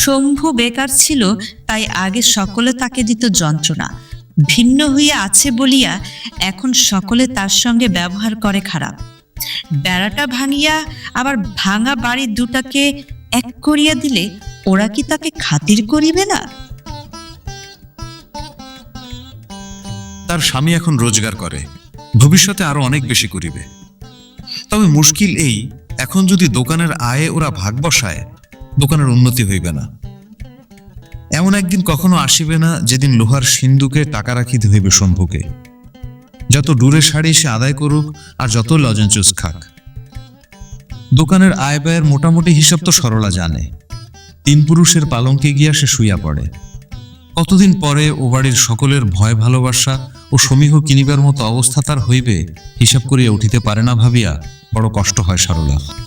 শম্ভু বেকার ছিল, তাই আগে সকলে তাকে দিত যন্ত্রণা। ভিন্ন হইয়া আছে বলিয়া এখন সকলে তার সঙ্গে ব্যবহার করে খারাপ। বেড়াটা ভাঙিয়া আবার ভাঙা বাড়ির দুটাকে এক করিয়া দিলে ওরা কি তাকে খাতির করিবে না? তার স্বামী এখন রোজগার করে, ভবিষ্যতে আরও অনেক বেশি করিবে। তবে মুশকিল এই, এখন যদি দোকানের আয়ে ওরা ভাগ বসায় দোকানের উন্নতি হইবে না। এমন একদিন কখনো আসিবে না যেদিন লোহার সিন্ধুকে টাকা রাখিতে হইবে শম্ভুকে। যত দূরে শাড়ি সে আদায় করুক আর যত লজেন্সুস খাক। দোকানের আয় ব্যয়ের মোটামুটি হিসাব তো সরলা জানে। তিন পুরুষের পালঙ্কে গিয়া সে শুইয়া পড়ে। কতদিন পরে ও বাড়ির সকলের ভয় ভালোবাসা ও সমীহ কিনিবার মতো অবস্থা তার হইবে, হিসাব করিয়া উঠিতে পারে না ভাবিয়া বড় কষ্ট হয় সরলা